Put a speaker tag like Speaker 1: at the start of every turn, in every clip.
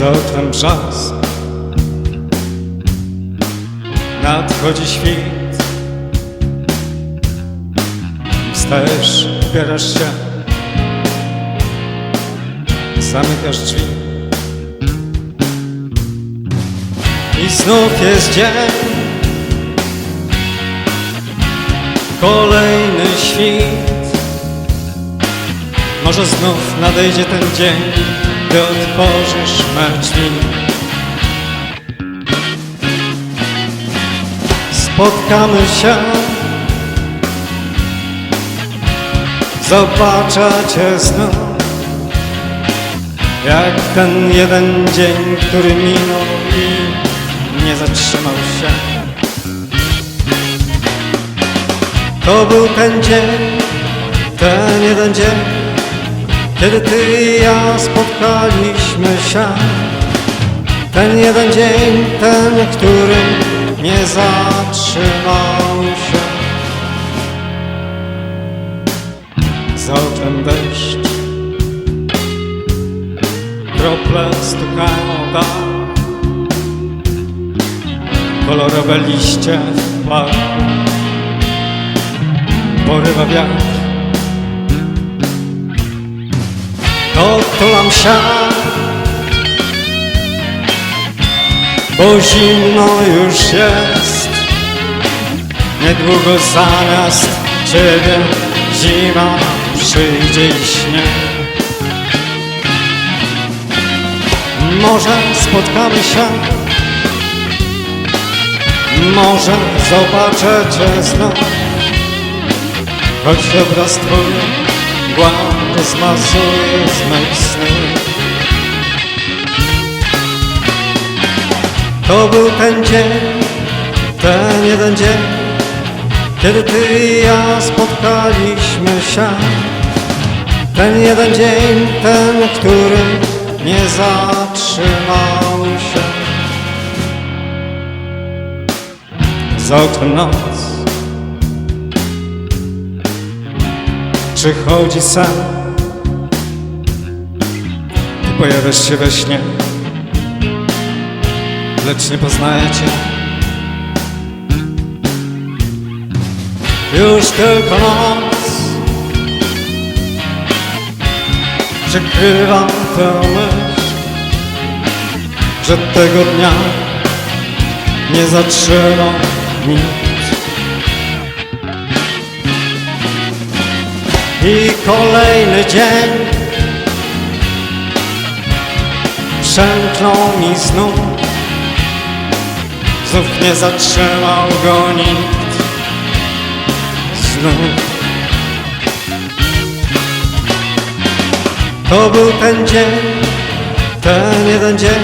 Speaker 1: za oknem czas. Nadchodzi świt. Wstajesz, ubierasz się. Zamykasz drzwi. I znów jest dzień. Kolejny świt. Może znów nadejdzie ten dzień Gdy otworzysz drzwi. Spotkamy się. Zobaczę Cię znów Jak ten jeden dzień, który minął i nie zatrzymał się. To był ten dzień, ten jeden dzień Kiedy Ty i ja spotkaliśmy się Ten jeden dzień, ten, który nie zatrzymał się. Za oknem deszcz Krople stukają dach Kolorowe liście w parku Porywa wiatr Otulam się. Bo zimno już jest. Niedługo zamiast Ciebie Zima przyjdzie i śnieg. Może spotkamy się? Może zobaczę Cię znów Choć Twój Gładko zmazuje z mych snów To był ten dzień Ten jeden dzień Kiedy Ty i ja spotkaliśmy się. Ten jeden dzień Ten, który nie zatrzymał się. Za oknem noc Przychodzi sen Ty pojawiasz się we śnie Lecz nie poznaję Cię. Już tylko noc. Przykrywa tę myśl Że tego dnia Nie zatrzymał nikt I kolejny dzień. Przemknął mi znów. Znów nie zatrzymał go nikt Znów. To był ten dzień Ten jeden dzień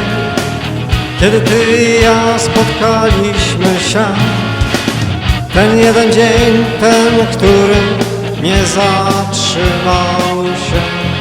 Speaker 1: Kiedy ty i ja spotkaliśmy się. Ten jeden dzień Ten, który nie zatrzymał się.